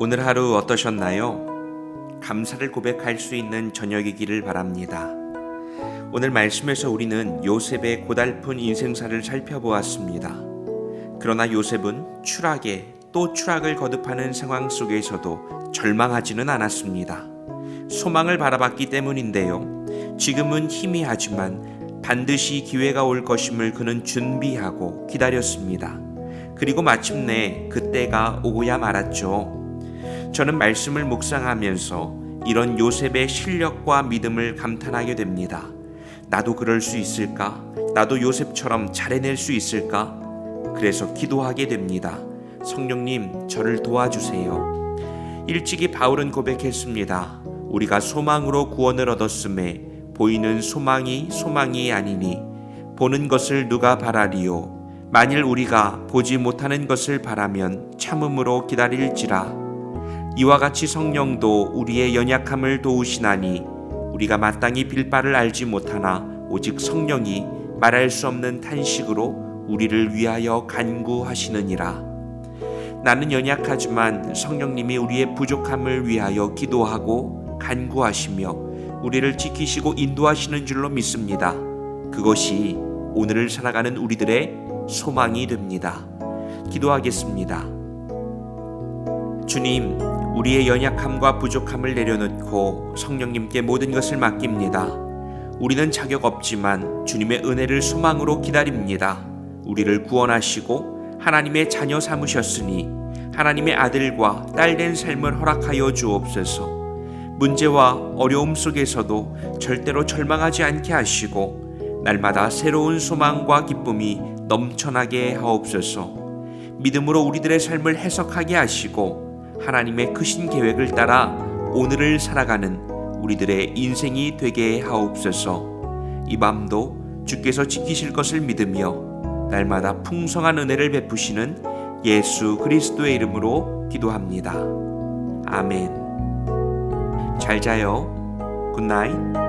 오늘 하루 어떠셨나요? 감사를 고백할 수 있는 저녁이기를 바랍니다. 오늘 말씀에서 우리는 요셉의 고달픈 인생사를 살펴보았습니다. 그러나 요셉은 추락에 또 추락을 거듭하는 상황 속에서도 절망하지는 않았습니다. 소망을 바라봤기 때문인데요. 지금은 희미하지만 반드시 기회가 올 것임을 그는 준비하고 기다렸습니다. 그리고 마침내 그때가 오고야 말았죠. 저는 말씀을 묵상하면서 이런 요셉의 실력과 믿음을 감탄하게 됩니다. 나도 그럴 수 있을까? 나도 요셉처럼 잘해낼 수 있을까? 그래서 기도하게 됩니다. 성령님, 저를 도와주세요. 일찍이 바울은 고백했습니다. 우리가 소망으로 구원을 얻었음에 보이는 소망이 소망이 아니니 보는 것을 누가 바라리요? 만일 우리가 보지 못하는 것을 바라면 참음으로 기다릴지라. 이와 같이 성령도 우리의 연약함을 도우시나니 우리가 마땅히 빌 바를 알지 못하나 오직 성령이 말할 수 없는 탄식으로 우리를 위하여 간구하시느니라. 나는 연약하지만 성령님이 우리의 부족함을 위하여 기도하고 간구하시며 우리를 지키시고 인도하시는 줄로 믿습니다. 그것이 오늘을 살아가는 우리들의 소망이 됩니다. 기도하겠습니다. 주님, 우리의 연약함과 부족함을 내려놓고 성령님께 모든 것을 맡깁니다. 우리는 자격 없지만 주님의 은혜를 소망으로 기다립니다. 우리를 구원하시고 하나님의 자녀 삼으셨으니 하나님의 아들과 딸 된 삶을 허락하여 주옵소서. 문제와 어려움 속에서도 절대로 절망하지 않게 하시고 날마다 새로운 소망과 기쁨이 넘쳐나게 하옵소서. 믿음으로 우리들의 삶을 해석하게 하시고 하나님의 크신 계획을 따라 오늘을 살아가는 우리들의 인생이 되게 하옵소서. 이 밤도 주께서 지키실 것을 믿으며 날마다 풍성한 은혜를 베푸시는 예수 그리스도의 이름으로 기도합니다. 아멘. 잘 자요. 굿나잇.